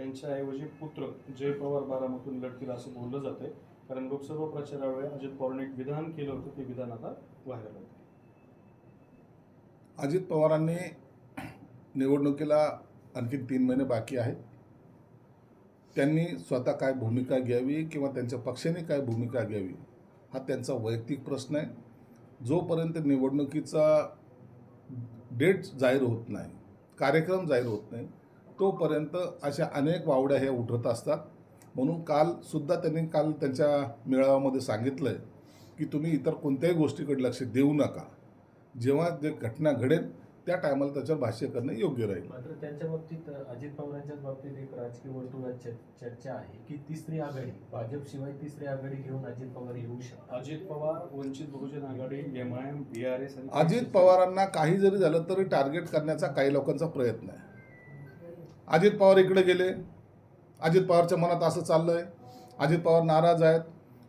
त्यांच्याऐवजी पुत्र जय पवार बारामतून लढतील असं बोललं जातंय. कारण लोकसभा प्रचारावेळी अजित पवारांनी एक विधान केलं होतं ते विधान आता व्हायरल होतं अजित पवारांनी निवडणुकीला आणखी तीन महिने बाकी आहेत. त्यांनी स्वतः काय भूमिका घ्यावी किंवा त्यांच्या पक्षाने काय भूमिका घ्यावी हा त्यांचा वैयक्तिक प्रश्न आहे. जोपर्यंत निवडणुकीचा डेट जाहीर होत नाही कार्यक्रम जाहीर होत नाही तोपर्यंत अशा अनेक वावड्या ह्या उठत असतात. म्हणून कालसुद्धा त्यांनी काल त्यांच्या मेळाव्यामध्ये सांगितलं आहे की तुम्ही इतर कोणत्याही गोष्टीकडे लक्ष देऊ नका. जेव्हा जे घटना घडेल त्या टायमाला त्याच्यावर भाष्य करणं योग्य राहील. मात्र त्यांच्या बाबतीत अजित पवारांच्याच बाबतीत एक राजकीय वर्तुळात चर- चर्चा आहे की तिसरी आघाडी भाजप शिवाय तिसरी आघाडी घेऊन अजित पवार येऊ शकतात? Ajit Pawar Vanchit Bahujan Aghadi M I M B R S आणि अजित पवारांना काही जरी झालं तरी टार्गेट करण्याचा काही लोकांचा प्रयत्न आहे. अजित पवार इकडे गेले. अजित पवारच्या मनात असं चाललं आहे अजित पवार नाराज आहेत.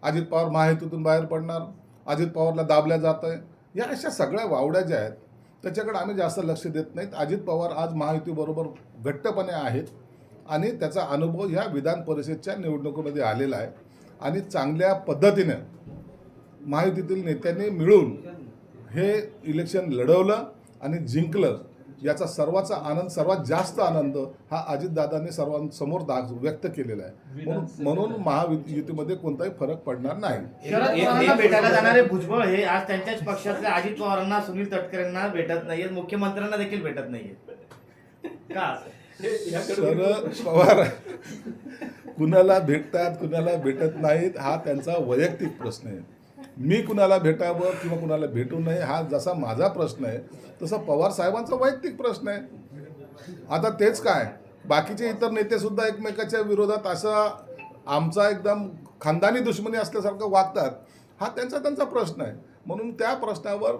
अजित पवार माहितीतून बाहेर पडणार. अजित पवारला दाबल्या जात आहे या अशा सगळ्या वावड्या ज्या आहेत त्याच्याकडे आम्ही जास्त लक्ष देत नाहीत. अजित पवार आज महायुतीबरोबर घट्टपणे आहेत आणि त्याचा अनुभव ह्या विधान परिषदच्या निवडणुकीमध्ये आलेला आहे. आणि चांगल्या पद्धतीने महायुतीतील नेत्यांनी मिळून हे इलेक्शन लढवलं आणि जिंकलं. याचा सर्वाचा आनंद सर्वात जास्त आनंद हा अजितदादांनी सर्वांसमोर दाख व्यक्त केलेला आहे. म्हणून म्हणून महायुतीमध्ये कोणताही फरक पडणार नाही. शरद पवारांना भेटायला जाणारे भुजबळ हे आज त्यांच्याच पक्षातल्या अजित पवारांना सुनील तटकरेंना भेटत नाहीयेत. मुख्यमंत्र्यांना देखील भेटत नाहीयेत. का? शरद पवार कुणाला भेटतात कुणाला भेटत नाहीत हा त्यांचा वैयक्तिक प्रश्न आहे. मी कुणाला भेटावं किंवा कुणाला भेटू नये हा जसा माझा प्रश्न आहे तसा पवार साहेबांचा वैयक्तिक प्रश्न आहे. आता तेच काय? बाकीचे इतर नेते सुद्धा एकमेकाच्या विरोधात असा आमचा एकदम खानदानी दुश्मनी असल्यासारखं वागतात हा त्यांचा त्यांचा प्रश्न आहे. म्हणून त्या प्रश्नावर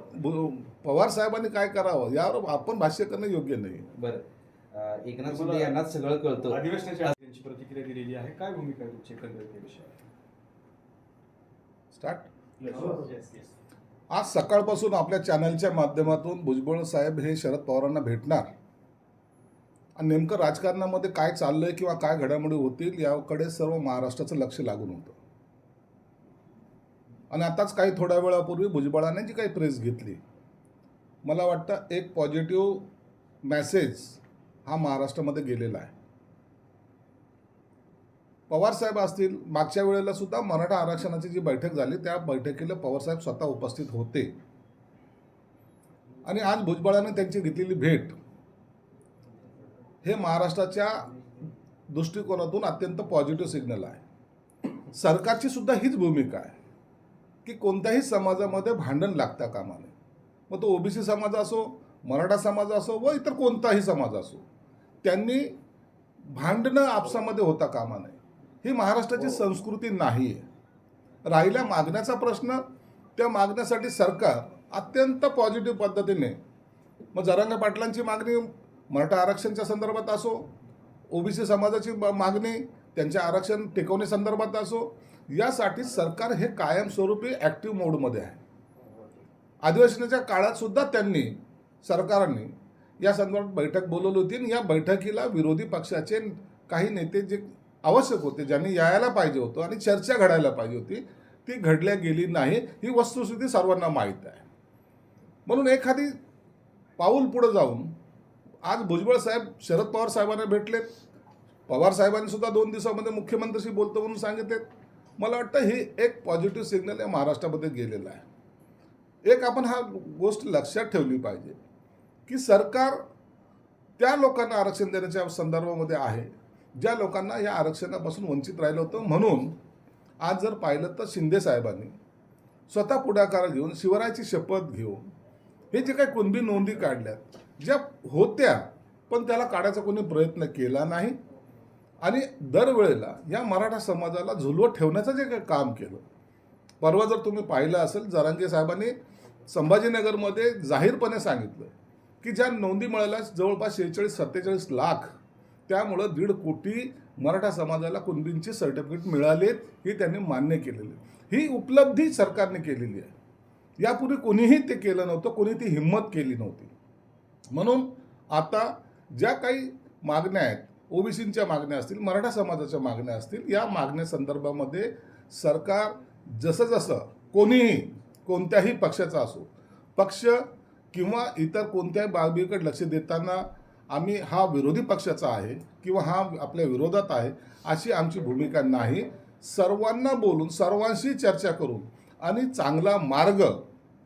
पवार साहेबांनी काय करावं यावर आपण भाष्य करणं योग्य नाही. बरं. एकनाथ शिंदे यांना सगळं कळतं. अधिवेशनाच्या प्रतिक्रिया दिलेली आहे. काय भूमिका तुमची स्टार्ट. आज सकाळपासून आपल्या चॅनलच्या माध्यमातून भुजबळ साहेब हे शरद पवारांना भेटणार. आणि नेमकं राजकारणामध्ये काय चाललंय किंवा काय घडामोडी होतील याकडे सर्व महाराष्ट्राचं लक्ष लागून होतं. आणि आताच काही थोड्या वेळापूर्वी भुजबळाने जी काही प्रेस घेतली मला वाटतं एक पॉझिटिव्ह मॅसेज हा महाराष्ट्रामध्ये गेलेला आहे. पवार साहेब असतील मागच्या वेळेला सुद्धा मराठा आरक्षणाची जी बैठक झाली त्या बैठकीला पवारसाहेब स्वतः उपस्थित होते. आणि आज भुजबळाने त्यांची घेतलेली भेट हे महाराष्ट्राच्या दृष्टिकोनातून अत्यंत पॉझिटिव्ह सिग्नल आहे. सरकारची सुद्धा हीच भूमिका आहे की कोणत्याही समाजामध्ये भांडण लागता कामा नये. मग तो ओबीसी समाज असो मराठा समाज असो व इतर कोणताही समाज असो त्यांनी भांडणं आपसामध्ये होता कामा नये. ही महाराष्ट्राची संस्कृती नाही. आहे राहिल्या मागण्याचा प्रश्न त्या मागण्यासाठी सरकार अत्यंत पॉझिटिव्ह पद्धतीने मग जरांगे पाटलांची मागणी मराठा आरक्षणच्या संदर्भात असो ओबीसी समाजाची मागणी त्यांच्या आरक्षण टिकवण्यासंदर्भात असो यासाठी सरकार हे कायमस्वरूपी ॲक्टिव्ह मोडमध्ये आहे. अधिवेशनाच्या काळात सुद्धा त्यांनी सरकारने या संदर्भात बैठक बोलवली होती आणि या बैठकीला विरोधी पक्षाचे काही नेते जे आवश्यक होते ज्यांनी यायला पाहिजे होतं आणि चर्चा घडायला पाहिजे होती ती घडल्या गेली नाही. ही वस्तुस्थिती सर्वांना माहीत आहे. म्हणून एखादी पाऊल पुढं जाऊन आज भुजबळ साहेब शरद पवार साहेबांना भेटलेत. पवार साहेबांनी सुद्धा दोन दिवसामध्ये मुख्यमंत्र्याशी बोलतो म्हणून सांगितलेत. मला वाटतं ही एक पॉझिटिव्ह सिग्नल या महाराष्ट्रामध्ये गेलेला आहे. एक आपण हा गोष्ट लक्षात ठेवली पाहिजे की सरकार त्या लोकांना आरक्षण देण्याच्या संदर्भामध्ये आहे. ज्या लोकांना या आरक्षणापासून वंचित राहिलं होतं म्हणून आज जर पाहिलं तर शिंदे साहेबांनी स्वतः पुढाकार घेऊन शिवरायाची शपथ घेऊन हे जे काही कुणबी नोंदी काढल्यात ज्या होत्या पण त्याला काढायचा कोणी प्रयत्न केला नाही. आणि दरवेळेला या मराठा समाजाला झुलवत ठेवण्याचं जे काही काम केलं परवा जर तुम्ही पाहिलं असेल जरांगे साहेबांनी संभाजीनगरमध्ये जाहीरपणे सांगितलं की ज्या नोंदी मिळाल्या जवळपास शेहेचाळीस सत्तेचाळीस लाख त्यामुळं दीड कोटी मराठा समाजाला कुणबींचे सर्टिफिकेट मिळालेत हे त्यांनी मान्य केलेले ही उपलब्धी सरकारने केलेली आहे. यापूर्वी कोणीही ते केलं नव्हतं कोणी ती हिंमत केली नव्हती. म्हणून आता ज्या काही मागण्या आहेत ओबीसींच्या मागण्या असतील मराठा समाजाच्या मागण्या असतील या मागण्या संदर्भामध्ये सरकार जसं जसं कोणीही कोणत्याही पक्षाचा असो पक्ष किंवा इतर कोणत्याही बाबीकडे लक्ष देताना आम्ही हा विरोधी पक्षाचा आहे किंवा हा आपल्या विरोधात आहे अशी आमची भूमिका नाही. सर्वांना बोलून सर्वांशी चर्चा करून आणि चांगला मार्ग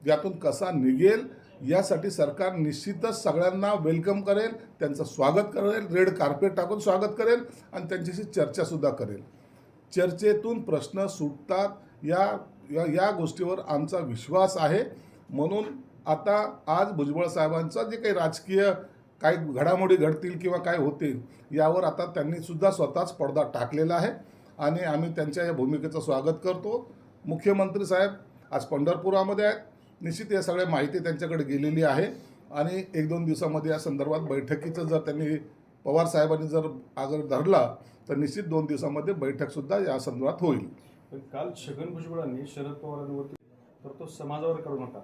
यातून कसा निघेल यासाठी सरकार निश्चितच सगळ्यांना वेलकम करेल त्यांचं स्वागत करेल रेड कार्पेट टाकून स्वागत करेल आणि त्यांच्याशी चर्चासुद्धा करेल. चर्चेतून प्रश्न सुटतात या या या गोष्टीवर आमचा विश्वास आहे. म्हणून आता आज भुजबळ साहेबांचा जे काही राजकीय काही घडामोडी घडतील किंवा काय होतील यावर आता त्यांनी सुद्धा स्वतःच पडदा टाकलेला आहे. आणि आम्ही त्यांच्या या भूमिकेचं स्वागत करतो. मुख्यमंत्री साहेब आज पंढरपुरामध्ये आहेत. निश्चित या सगळ्या माहिती त्यांच्याकडे गेलेली आहे. आणि एक दोन दिवसामध्ये या संदर्भात बैठकीचं जर त्यांनी पवार साहेबांनी जर आगर धरला तर निश्चित दोन दिवसामध्ये बैठकसुद्धा या संदर्भात होईल. काल छगन भुजबळांनी शरद पवारांवरती तर तो समाजावर करू नका.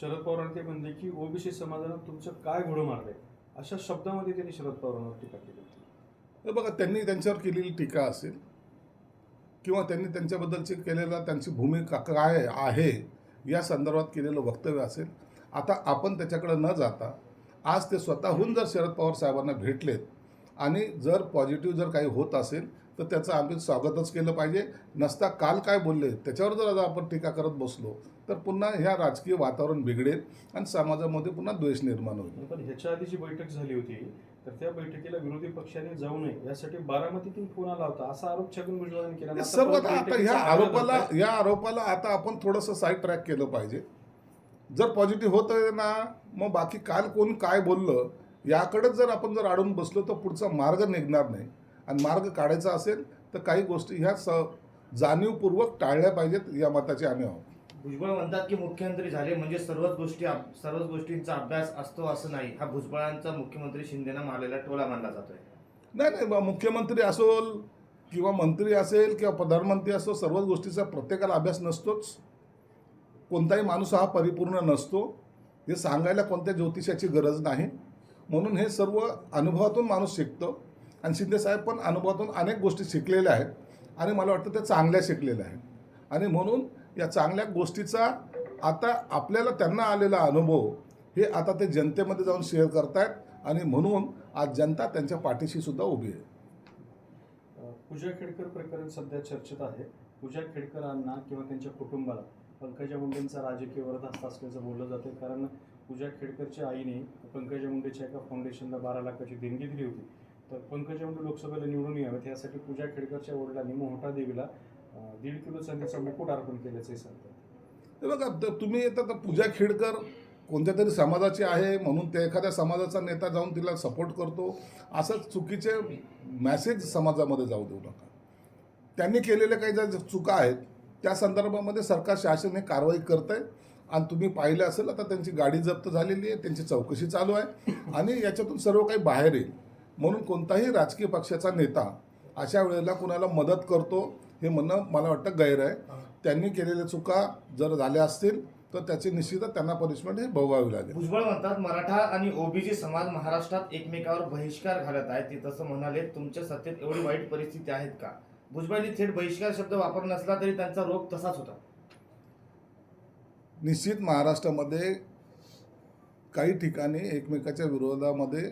शरद पवारांनी ते म्हणले की ओबीसी समाजानं तुमचं काय घोडं मारलंय? अशा शब्दामध्ये त्यांनी शरद पवारांवर टीका केली होती. बघा त्यांनी त्यांच्यावर केलेली टीका असेल किंवा त्यांनी त्यांच्याबद्दलची केलेला त्यांची भूमिका काय आहे या संदर्भात केलेलं वक्तव्य असेल. आता आपण त्याच्याकडे न जाता आज ते स्वतःहून जर शरद पवार साहेबांना भेटलेत आणि जर पॉझिटिव्ह जर काही होत असेल तर त्याचं आम्ही स्वागतच केलं पाहिजे. नसता काल काय बोलले त्याच्यावर जर आता आपण टीका करत बसलो तर पुन्हा ह्या राजकीय वातावरण बिघडेल आणि समाजामध्ये पुन्हा द्वेष निर्माण होईल. पण ह्याच्या आधी जी बैठक झाली होती तर त्या बैठकीला विरोधी पक्षाने जाऊ नये यासाठी बारामतीतून फोन आला होता. असा आरोप छगन भुजबळांनी केला. सर्व आता ह्या आरोपाला. या आरोपाला आता आपण थोडंसं साईड ट्रॅक केलं पाहिजे. जर पॉझिटिव्ह होतं ना मग बाकी काल कोण काय बोललं याकडेच जर आपण जर अडून बसलो तर पुढचा मार्ग निघणार नाही. आणि मार्ग काढायचा असेल तर काही गोष्टी ह्या स जाणीवपूर्वक टाळल्या पाहिजेत या मताचे आम्ही आहोत. भुजबळ म्हणतात की मुख्यमंत्री झाले म्हणजे सर्वच गोष्टी सर्वच गोष्टींचा अभ्यास असतो असं नाही. हा भुजबळांचा मुख्यमंत्री शिंदेना मारलेला टोला मानला जातोय. नाही नाही मुख्यमंत्री असोल किंवा मंत्री असेल किंवा प्रधानमंत्री असो सर्वच गोष्टीचा प्रत्येकाला अभ्यास नसतोच. कोणताही माणूस हा परिपूर्ण नसतो. हे सांगायला कोणत्या ज्योतिषाची गरज नाही. म्हणून हे सर्व अनुभवातून माणूस शिकतो. आणि शिंदेसाहेब पण अनुभवातून अनेक गोष्टी शिकलेल्या आहेत आणि मला वाटतं ते चांगल्या शिकलेल्या आहेत. आणि म्हणून या चांगल्या गोष्टीचा आता आपल्याला त्यांना आलेला अनुभव हे आता ते जनतेमध्ये जाऊन शेअर करतायत आणि म्हणून आज जनता त्यांच्या पाठीशी सुद्धा उभी आहे. पूजा खेडकर प्रकरण सध्या चर्चेत आहे. पूजा खेडकरांना किंवा त्यांच्या कुटुंबाला पंकजा मुंडेंचा राजकीय वरद हस्त असल्याचं बोललं जाते कारण पूजा खेडकरच्या आईने पंकजा मुंडेच्या एका फाउंडेशनला बारा लाखाची देणगी दिली होती. तर पंकजा मुंडे लोकसभेला निवडून यावेत यासाठी पूजा खेडकरच्या वडिलांनी मोहटा देवीला दीड किलो चांदीचा मुकुट अर्पण केल्याचे सांगतात. ते बघा तुम्ही येतात तर पूजा खेडकर कोणत्या तरी समाजाची आहे म्हणून ते एखाद्या समाजाचा नेता जाऊन तिला सपोर्ट करतो असं चुकीचे मॅसेज समाजामध्ये जाऊ देऊ नका. त्यांनी केलेल्या काही ज्या चुका आहेत त्या संदर्भामध्ये सरकार शासन हे कारवाई करत आहे आणि तुम्ही पाहिलं असेल आता त्यांची गाडी जप्त झालेली आहे त्यांची चौकशी चालू आहे. आणि याच्यातून सर्व काही बाहेर येईल. म्हणून कोणताही राजकीय पक्षाचा नेता अशा वेळेला कुणाला मदत करतो हे म्हणणं मला वाटतं गैर आहे. त्यांनी केलेल्या चुका जर झाल्या असतील तर त्याची निश्चितच त्यांना पनिशमेंट हे भोगावी लागेल. भुजबळ म्हणतात मराठा आणि ओबीसी समाज महाराष्ट्रात एकमेकावर बहिष्कार घालत आहेत. ते तसं म्हणाले तुमच्या सत्तेत एवढी वाईट परिस्थिती आहेत का? भुजबळांनी थेट बहिष्कार शब्द वापरला नसला तरी त्यांचा रोग तसाच होता. निश्चित महाराष्ट्रामध्ये काही ठिकाणी एकमेकाच्या विरोधामध्ये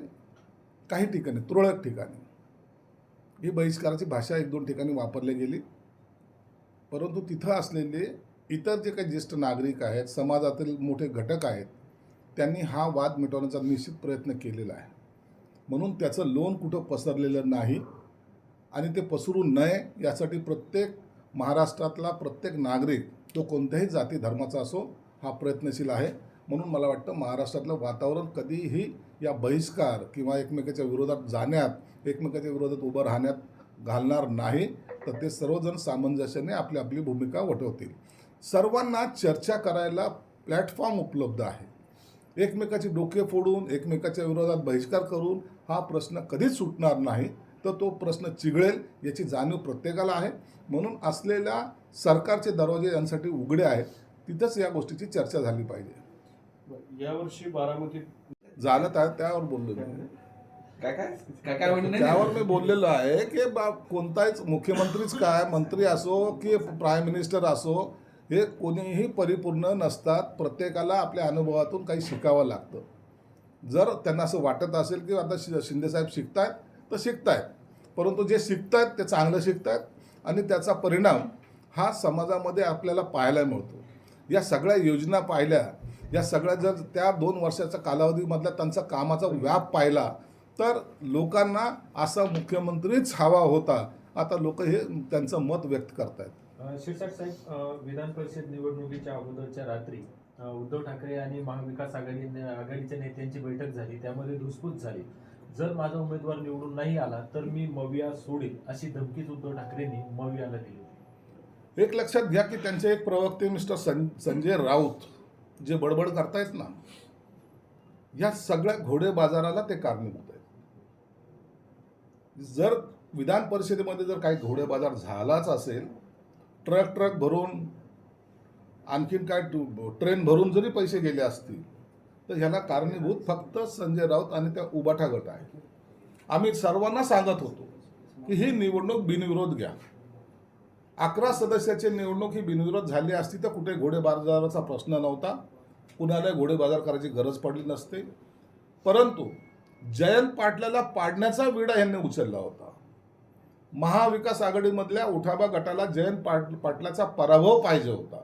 काही ठिकाणी तुरळक ठिकाणी. ही बहिष्काराची भाषा एक दोन ठिकाणी वापरली गेली. परंतु तिथं असलेले इतर जे काही ज्येष्ठ नागरिक आहेत समाजातील मोठे घटक आहेत त्यांनी हा वाद मिटवण्याचा निश्चित प्रयत्न केलेला आहे. म्हणून त्याचं लोन कुठं पसरलेलं नाही आणि ते पसरू नये यासाठी प्रत्येक महाराष्ट्रातला प्रत्येक नागरिक तो कोणत्याही जाती धर्माचा असो हा प्रयत्नशील आहे. म्हणून मला वाटतं महाराष्ट्रातलं वातावरण कधीही या बहिष्कार किंवा एकमेकाच्या विरोधात जाण्यात एकमेकाच्या विरोधात उभं राहण्यात घालणार नाही तर ते सर्वजण सामंजस्याने आपली आपली भूमिका वठवतील. सर्वांना चर्चा करायला प्लॅटफॉर्म उपलब्ध आहे. एकमेकाची डोके फोडून एकमेकाच्या विरोधात बहिष्कार करून हा प्रश्न कधीच सुटणार नाही तर तो प्रश्न चिघळेल याची जाणीव प्रत्येकाला आहे. म्हणून असलेल्या सरकारचे दरवाजे यांसाठी उघडे आहेत तिथंच या गोष्टीची चर्चा झाली पाहिजे. यावर्षी बारामतीत झालं त्या त्यावर बोललो मी काय काय काय काय म्हणणं त्यावर मी बोललेलो आहे की बा कोणताच मुख्यमंत्रीच काय मंत्री असो की प्राईम मिनिस्टर असो हे कोणीही परिपूर्ण नसतात. प्रत्येकाला आपल्या अनुभवातून काही शिकावं लागतं. जर त्यांना असं वाटत असेल की आता शि शिंदेसाहेब शिकतायत तर शिकतायत. परंतु जे शिकतायत ते चांगलं शिकतायत आणि त्याचा परिणाम हा समाजामध्ये आपल्याला पाहायला मिळतो. या सगळ्या योजना पाहिल्या या सगळ्या जर त्या दोन वर्षाच्या कालावधीमधला त्यांचा कामाचा व्याप पाहिला तर लोकांना असा मुख्यमंत्रीच हवा होता. आता लोक हे त्यांचं मत व्यक्त करतायत. अ, शिरसाट साहेब विधान परिषद निवडणुकीच्या अगोदरच्या रात्री उद्धव ठाकरे आणि महाविकास आघाडी आघाडीच्या नेत्यांची बैठक झाली त्यामध्ये धुसफूस झाली. जर माझा उमेदवार निवडून नाही आला तर मी मविया सोडेल अशी धमकीच उद्धव ठाकरेंनी मवियाला दिली एक लक्षात घ्या की त्यांचे एक प्रवक्ते मिस्टर सं संजय राऊत जे बडबड करतायत ना या सगळ्या घोडे बाजाराला ते कारणीभूत आहेत. जर विधान परिषदेमध्ये जर काही घोडे बाजार झालाच असेल ट्रक ट्रक भरून आणखीन काय ट्रेन भरून जरी पैसे गेले असतील तर ह्याला कारणीभूत फक्त संजय राऊत आणि त्या उबाठा गट आहे. आम्ही सर्वांना सांगत होतो की ही निवडणूक बिनविरोध घ्या. अकरा सदस्याची निवडणूक ही बिनविरोध झाली असती तर कुठे घोडे बाजाराचा प्रश्न नव्हता. कुणाला घोडे बाजार करायची गरज पडली नसते. परंतु जयंत पाटलाला पाडण्याचा विडा यांनी उचलला होता. महाविकास आघाडीमधल्या उठाबा गटाला जयंत पाट पाटलाचा पराभव पाहिजे होता.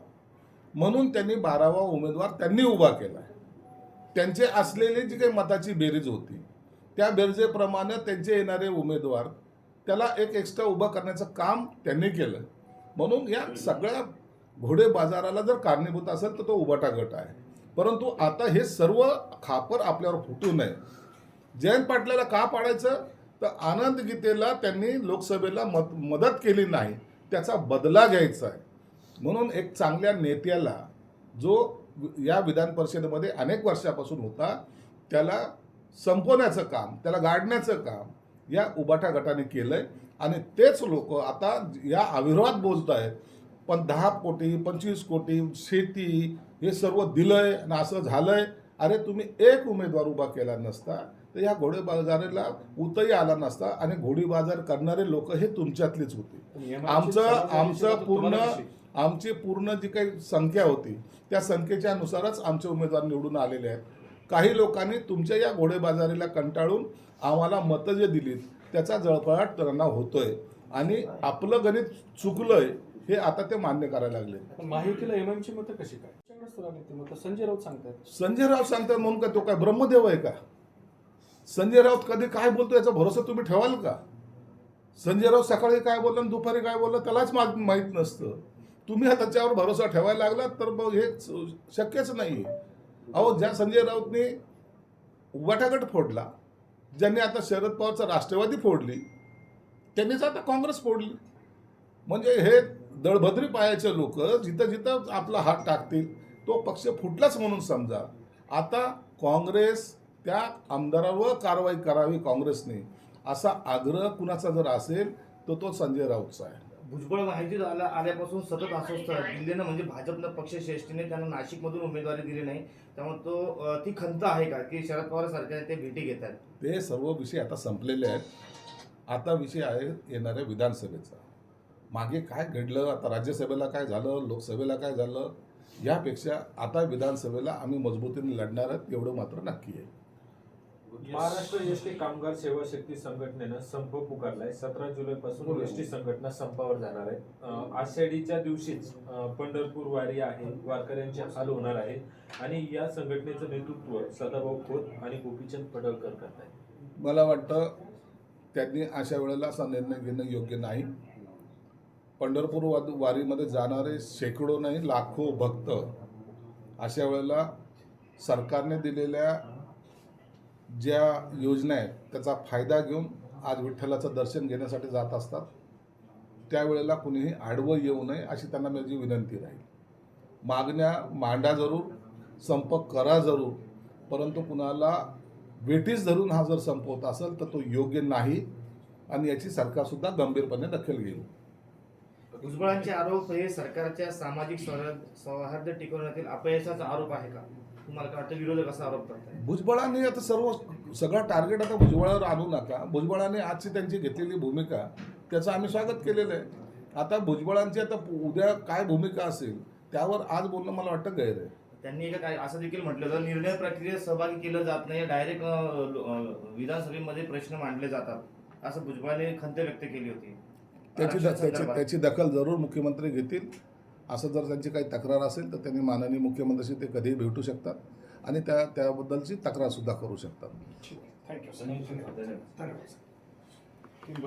म्हणून त्यांनी बारावा उमेदवार त्यांनी उभा केला त्यांचे असलेली जी काही मताची बेरीज होती त्या बेरजेप्रमाणे त्यांचे येणारे उमेदवार त्याला एक एक्स्ट्रा उभा करण्याचं काम त्यांनी केलं. म्हणून या सगळ्या घोडे बाजाराला जर कारणीभूत असेल तर तो उभटा गट आहे. परंतु आता हे सर्व खापर आपल्यावर फुटू नये. जयंत पाटलाला का पाडायचं? तर आनंद गीतेला त्यांनी लोकसभेला मत मदत केली नाही त्याचा बदला घ्यायचा आहे. म्हणून एक चांगल्या नेत्याला जो या विधान परिषदेमध्ये अनेक वर्षापासून होता त्याला संपवण्याचं काम त्याला गाडण्याचं काम या उबाटा गटाने केलंय. आणि तेच लोक आता या अविरोधात बोलत आहेत पण दहा कोटी पंचवीस कोटी शेती हे सर्व दिलंय आणि असं झालंय. अरे तुम्ही एक उमेदवार उभा केला नसता तर या घोडे बाजाराला उतही आला नसता आणि घोडी बाजार करणारे लोक हे तुमच्यातलेच होते. आमचं आमचं पूर्ण आमची पूर्ण जी काही संख्या होती त्या संख्येच्या नुसारच आमचे उमेदवार निवडून आलेले आहेत. काही लोकांनी तुमच्या या घोडेबाजारीला कंटाळून आम्हाला मतं जे दिलीत त्याचा जळफळाट त्यांना होतोय. आणि आपलं गणित चुकलंय हे आता ते मान्य करायला लागले. पण महायुतीला एमएमची मतं कशी काय? मतं. संजय राऊत सांगतात संजय राऊत सांगतात म्हणून काय तो काय ब्रह्मदेव आहे का? संजय राऊत कधी काय बोलतो याचा भरोसा तुम्ही ठेवाल का? संजय राऊत सकाळी काय बोललं आणि दुपारी काय बोललं त्यालाच मा माहीत नसतं. तुम्ही आता त्याच्यावर भरोसा ठेवायला लागलात तर मग हे शक्यच नाही अहो ज्या संजय राऊतने उबाठागट फोडला ज्यांनी आता शरद पवारचा राष्ट्रवादी फोडली त्यांनीच आता काँग्रेस फोडली. म्हणजे हे दळभद्री पायाचे लोक जिथं जिथं आपला हात टाकतील तो पक्ष फुटलाच म्हणून समजा. आता काँग्रेस त्या आमदारावर कारवाई करावी काँग्रेसने असा आग्रह कुणाचा जर असेल तर तो संजय राऊतचा आहे. भुजबळ माहिती आल्या आल्यापासून सतत अस्वस्थ आहे. दिल्लीनं म्हणजे भाजपनं पक्षश्रेष्ठीने त्यांना नाशिकमधून उमेदवारी दिली नाही. त्यामुळे तो ती खंत आहे का की शरद पवार सारख्या ते भेटी घेत आहेत ते सर्व विषय आता संपलेले आहेत. आता विषय आहे येणाऱ्या विधानसभेचा. मागे काय घडलं आता राज्यसभेला काय झालं लोकसभेला काय झालं यापेक्षा आता विधानसभेला आम्ही मजबूतीने लढणार आहेत एवढं मात्र नक्की आहे. महाराष्ट्र एसटी कामगार सेवा शक्ती संघटनेनं संप पुकारलाय. सतरा जुलै पासून एसटी संघटना संपावर जाणार आहे. आषाढीच्या दिवशीच पंढरपूर वारी आहे वारकऱ्यांचे हाल होणार आहे आणि या संघटनेचं नेतृत्व सदाभाऊ खोत आणि गोपीचंद पडळकर करत आहेत मला वाटतं त्यांनी अशा वेळेला असा निर्णय घेणं योग्य नाही. पंढरपूर वाद वारीमध्ये जाणारे शेकडो नाही लाखो भक्त अशा वेळेला सरकारने दिलेल्या ज्या योजना आहेत त्याचा फायदा घेऊन आज विठ्ठलाचं दर्शन घेण्यासाठी जात असतात. त्यावेळेला कुणीही आडवं येऊ नये अशी त्यांना माझी विनंती राहील. मागण्या मांडा जरूर संप करा जरूर परंतु कुणाला वेटीस धरून हा जर संपवत असेल तर तो योग्य नाही आणि याची सरकारसुद्धा गंभीरपणे दखल घेईल. भुजबळांचे आरोप हे सरकारच्या सामाजिक सौहार्द टिकवण्यातील अपयशाचा आरोप आहे का? तुम्हाला काय वाटतं विरोधक असा आरोप करताय? भुजबळांनी आता सर्व सगळं टार्गेट आता भुजबळावर आणू नका. भुजबळांनी आजची त्यांची घेतलेली भूमिका त्याचं आम्ही स्वागत केलेलं आहे. आता भुजबळांची आता उद्या काय भूमिका असेल त्यावर आज बोलणं मला वाटतं गैर आहे. त्यांनी एका काय असं देखील म्हटलं होतं निर्णय प्रक्रियेत सहभागी केलं जात नाही डायरेक्ट विधानसभेमध्ये प्रश्न मांडले जातात असं भुजबळांनी खंत व्यक्त केली होती. त्याची द- त्याची. त्याची दखल जरूर मुख्यमंत्री घेतील. असं जर त्यांची काही तक्रार असेल तर त्यांनी माननीय मुख्यमंत्र्यांशी ते कधीही भेटू शकतात आणि त्या त्याबद्दलची तक्रार सुद्धा करू शकतात. थँक्यू